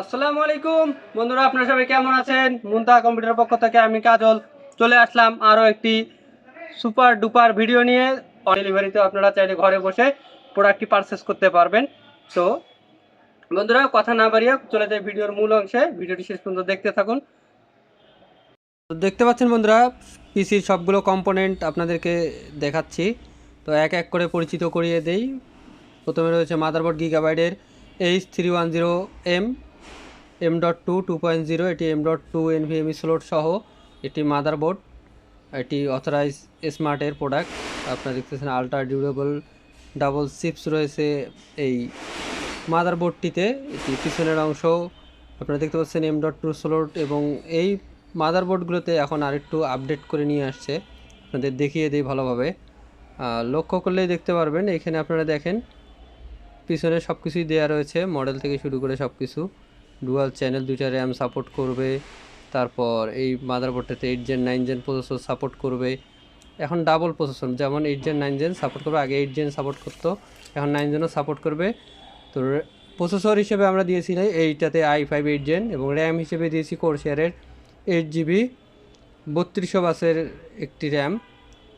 আসসালামু আলাইকুম। বন্ধুরা, আপনারা সবাই কেমন আছেন? মুন্তা কম্পিউটার পক্ষ থেকে আমি কাজল। চলে আসলাম আরও একটি সুপার ডুপার ভিডিও নিয়ে। ডেলিভারিতে আপনারা চাইলে ঘরে বসে প্রোডাক্টটি পারচেস করতে পারবেন। তো, বন্ধুরা, কথা না বাড়িয়ে চলে যায় ভিডিওর মূল অংশে। ভিডিওটি শেষ পর্যন্ত দেখতে থাকুন। দেখতে পাচ্ছেন বন্ধুরা পিসির সবগুলো কম্পোনেন্ট আপনাদেরকে দেখাচ্ছি। তো, এক এক করে পরিচিত করিয়ে দেই। প্রথমে রয়েছে motherboard গিগাবাইটের H three one zero M M dot two two point zero এটি M dot two NVMe slot সহ এটি মাদারবোর্ড এটি অথরাইজ স্মার্টের প্রোডাক্ট আপনারা দেখতেছেন আলট্রা ডিউরেবল ডাবল চিপস রয়েছে এই মাদারবোর্ডটিতে এটি পিছনের অংশ। আপনারা দেখতে পাচ্ছেন এম ডট টু স্লোট এবং এই মাদারবোর্ডগুলোতে এখন আরেকটু আপডেট করে নিয়ে আসছে। আপনাদের দেখিয়ে দিই ভালোভাবে। লক্ষ্য করলেই দেখতে পারবেন, এখানে আপনারা দেখেন, পিছনে সব কিছুই দেওয়া রয়েছে মডেল থেকে শুরু করে সব কিছু ডুয়াল চ্যানেল দুইটা র্যাম সাপোর্ট করবে। তারপর এই মাদারবোর্ডটাতে eight gen nine gen processor support করবে। এখন ডাবল প্রসেসর যেমন eight gen nine gen support করবে, আগে এইট জেন সাপোর্ট করতো। এখন নাইন জেনও সাপোর্ট করবে। তো প্রসেসর হিসেবে আমরা দিয়েছি এইটাতে আই ফাইভ এইট জেন এবং র্যাম হিসেবে দিয়েছি কোরশেয়ারের এইট জিবি বত্রিশশো বাসের একটি র্যাম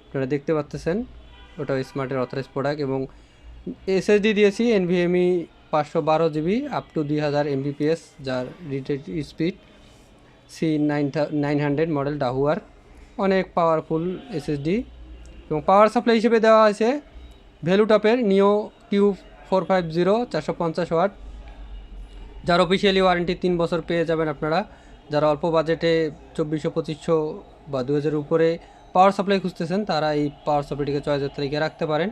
আপনারা দেখতে পাচ্তেছেন ওটা স্মার্টের অথরাইজ প্রোডাক্ট এবং এসএসডি দিয়েছি এনভিএমই পাঁচশো বারো জিবি আপ টু দুই হাজার এমবিপিএস যার rated speed C nine nine hundred model ডাহুয়ার অনেক পাওয়ারফুল এসএসডি এবং পাওয়ার সাপ্লাই হিসেবে দেওয়া আছে। ভ্যালুটপের নিও কিউ ফোর ফাইভ জিরো চারশো পঞ্চাশ ওয়াট। যার অফিসিয়ালি ওয়ারেন্টি তিন বছর পেয়ে যাবেন আপনারা। যারা অল্প বাজেটে চব্বিশশো, পঁচিশশো বা দু হাজার উপরে পাওয়ার সাপ্লাই খুঁজতেছেন, তারা এই পাওয়ার সাপ্লাইটিকে চয়েসের তালিকে রাখতে পারেন।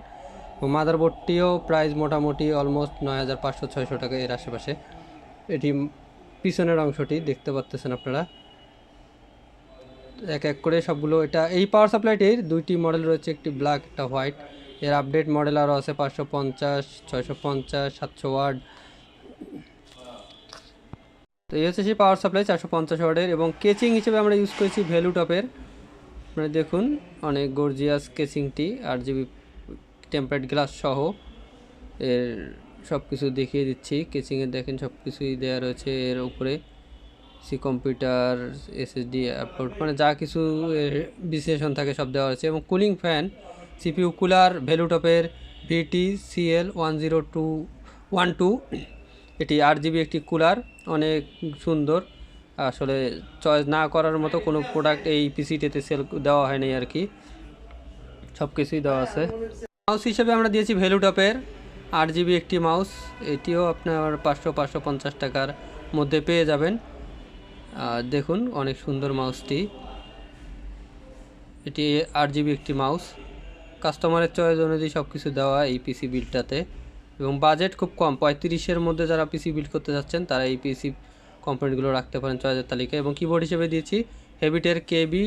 এবং মাদারবোর্ডটিও প্রাইস মোটামুটি অলমোস্ট নয় হাজার পাঁচশো, ছয়শো টাকা এর আশেপাশে। এটি পিছনের অংশটি দেখতে পাচ্তেছেন আপনারা। এক এক করে সবগুলো এটা, এই পাওয়ার সাপ্লাইটির দুইটি মডেল রয়েছে, একটি ব্ল্যাক একটা হোয়াইট এর আপডেট মডেল আরও আছে পাঁচশো পঞ্চাশ, ছয়শো পঞ্চাশ, সাতশো ওয়ার্ড তো এই হচ্ছে সেই পাওয়ার সাপ্লাই চারশো পঞ্চাশ ওয়ার্ডের এবং কেচিং হিসেবে আমরা ইউজ করেছি ভ্যালু টপের আপনারা দেখুন, অনেক গর্জিয়াস কেচিংটি আর জিবি টেম্পারেট গ্লাস সহ এর সব কিছু দেখিয়ে দিচ্ছি। কেচিংয়ে দেখেন সব কিছুই দেওয়া রয়েছে এর উপরে। সি কম্পিউটার এসএসডি অ্যাপোর্ট মানে যা কিছু বিশ্লেষণ থাকে সব দেওয়া রয়েছে। এবং cooling fan CPU cooler ভ্যালুটপের VT CL one zero one two two এটি আট জিবি একটি কুলার অনেক সুন্দর। আসলে চয়েস না করার মতো কোনো প্রোডাক্ট এই পিসিটিতে সেল দেওয়া হয়নি আর কি। সব কিছুই দেওয়া আছে। মাউস হিসেবে আমরা দিয়েছি ভ্যালুটপের আট জিবি একটি মাউস এটিও আপনার পাঁচশো পাঁচশো পঞ্চাশ টাকার মধ্যে পেয়ে যাবেন। দেখুন, অনেক সুন্দর মাউসটি এটি আট জিবি একটি মাউস কাস্টমারের চয়েস অনুযায়ী সব কিছু দেওয়া এই পিসি বিল্ডটাতে এবং বাজেট খুব কম, পঁয়ত্রিশের মধ্যে যারা পিসি বিল্ড করতে যাচ্ছেন, তারা এই পিসি কম্পোনেন্টগুলো রাখতে পারেন চয়েসের তালিকায়। এবং কিবোর্ড হিসেবে দিয়েছি হেভিটের কেবি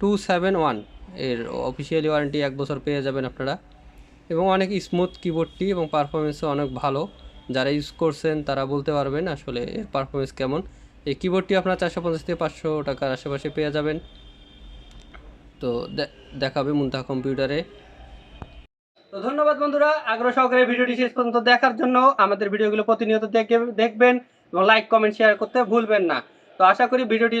টু সেভেন ওয়ানের অফিসিয়ালি ওয়ারেন্টি এক বছর পেয়ে যাবেন আপনারা। এবং অনেক স্মুথ কিবোর্ডটি এবং পারফরমেন্সও অনেক ভালো। যারা ইউজ করছেন তারা বলতে পারবেন আসলে এর পারফরমেন্স কেমন। এই কিবোর্ডটি আপনারা চারশো পঞ্চাশ থেকে পাঁচশো টাকার আশেপাশে পেয়ে যাবেন। তো দেখাবে মুন্তা কম্পিউটারে তো ধন্যবাদ বন্ধুরা, আগ্রহ সহকারে ভিডিওটি শেষ পর্যন্ত দেখার জন্য। আমাদের ভিডিওগুলো প্রতিনিয়ত দেখে- দেখবেন এবং লাইক কমেন্ট শেয়ার করতে ভুলবেন না। তো আশা করি ভিডিওটি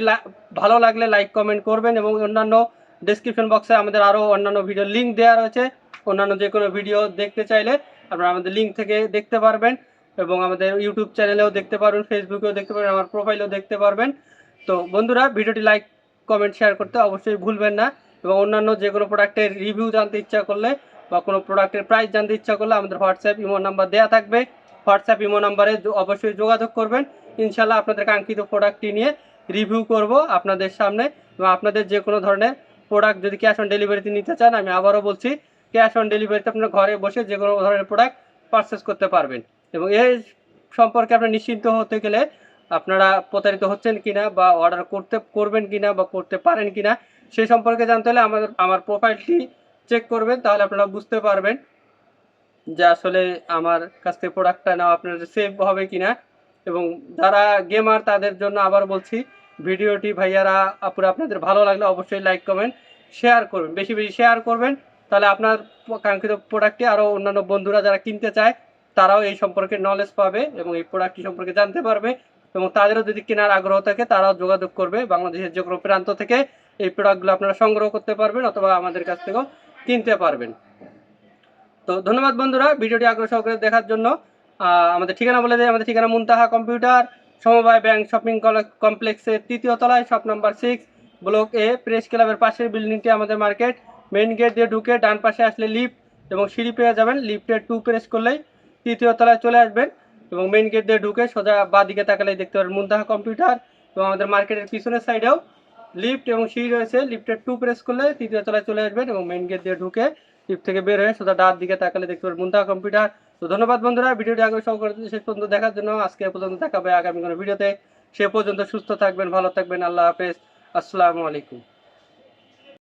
ভালো লাগলে লাইক কমেন্ট করবেন এবং অন্যান্য ডেসক্রিপশন বক্সে আমাদের আরও অন্যান্য ভিডিও লিঙ্ক দেওয়া রয়েছে। অন্যান্য যে কোনো ভিডিও দেখতে চাইলে আপনারা আমাদের লিঙ্ক থেকে দেখতে পারবেন এবং আমাদের ইউটিউব চ্যানেলেও দেখতে পারবেন ফেসবুকেও দেখতে পারবেন, আমার প্রোফাইলেও দেখতে পারবেন। তো বন্ধুরা, ভিডিওটি লাইক কমেন্ট শেয়ার করতে অবশ্যই ভুলবেন না এবং অন্যান্য যে কোনো প্রোডাক্টের রিভিউ জানতে ইচ্ছা করলে বা কোনো প্রোডাক্টের প্রাইস জানতে ইচ্ছা করলে আমাদের হোয়াটসঅ্যাপ ইমো নাম্বার দেওয়া থাকবে। হোয়াটসঅ্যাপ ইমো নাম্বারে অবশ্যই যোগাযোগ করবেন। ইনশাল্লাহ আপনাদের কাঙ্ক্ষিত প্রোডাক্টটি নিয়ে রিভিউ করব আপনাদের সামনে এবং আপনাদের যে কোনো ধরনের প্রোডাক্ট যদি ক্যাশ অন ডেলিভারিতে নিতে চান, আমি আবারও বলছি ক্যাশ অন ডেলিভারিতে আপনার ঘরে বসে যে কোনো ধরনের প্রোডাক্ট পারচেস করতে পারবেন। এবং এই সম্পর্কে আপনার নিশ্চিন্ত হতে গেলে আপনারা প্রতারিত হচ্ছেন কিনা বা অর্ডার করতে, করবেন কিনা বা করতে পারেন কিনা সেই সম্পর্কে জানতে হলে আমাদের, আমার প্রোফাইলটি চেক করবেন, তাহলে আপনারা বুঝতে পারবেন যে আসলে আমার কাছ থেকে প্রোডাক্টটা নেওয়া আপনার সেভ হবে কিনা। এবং যারা গেমার তাদের জন্য আবার বলছি, ভিডিওটি ভাইয়ারা আপুরা আপনাদের ভালো লাগলে অবশ্যই লাইক কমেন্ট শেয়ার করবেন। বেশি বেশি শেয়ার করবেন। তাহলে আপনার কাঙ্ক্ষিত প্রোডাক্টটি আরও অন্যান্য বন্ধুরা যারা কিনতে চায়, তারাও এই সম্পর্কে নলেজ পাবে এবং এই প্রোডাক্টটি সম্পর্কে জানতে পারবে এবং তাদেরও যদি কেনার আগ্রহ থাকে, তারাও যোগাযোগ করবে বাংলাদেশের যে কোনো প্রান্ত থেকে এই প্রোডাক্টগুলো আপনারা সংগ্রহ করতে পারবেন অথবা আমাদের কাছ থেকেও কিনতে পারবেন। তো ধন্যবাদ বন্ধুরা ভিডিওটি আগ্রহ সহকারে দেখার জন্য। আমাদের ঠিকানা বলে দেয় আমাদের ঠিকানা মুনতাহা কম্পিউটার, সমবায় ব্যাংক শপিং কমপ্লেক্সের তৃতীয় তলায়, shop number six block A press ক্লাবের পাশের বিল্ডিংটি আমাদের মার্কেট মেইন গেট দিয়ে ঢুকে ডান পাশে আসলে লিফট এবং সিঁড়ি পেয়ে যাবেন। লিফটের টু প্রেস করলেই তৃতীয় তলায় চলে আসবেন এবং মেইন গেট দিয়ে ঢুকে সোজা বাঁ দিকে তাকালেই দেখতে পারেন মুন্দাহা কম্পিউটার এবং আমাদের মার্কেটের পিছনের সাইডেও লিফট এবং সিঁড়ি রয়েছে। লিফটের টু প্রেস করলে তৃতীয় তলায় চলে আসবেন এবং মেইন গেট দিয়ে ঢুকে লিফট থেকে বের হয়ে সোজা ডান দিকে তাকালে দেখতে পারেন মুনতাহা কম্পিউটার তো ধন্যবাদ বন্ধুরা, ভিডিওটি আগে সহকারে শেষ পর্যন্ত দেখার জন্য আজকে পর্যন্ত দেখাবে। আগামী কোনো ভিডিওতে সে পর্যন্ত সুস্থ থাকবেন, ভালো থাকবেন। আল্লাহ হাফেজ। আসসালামু আলাইকুম।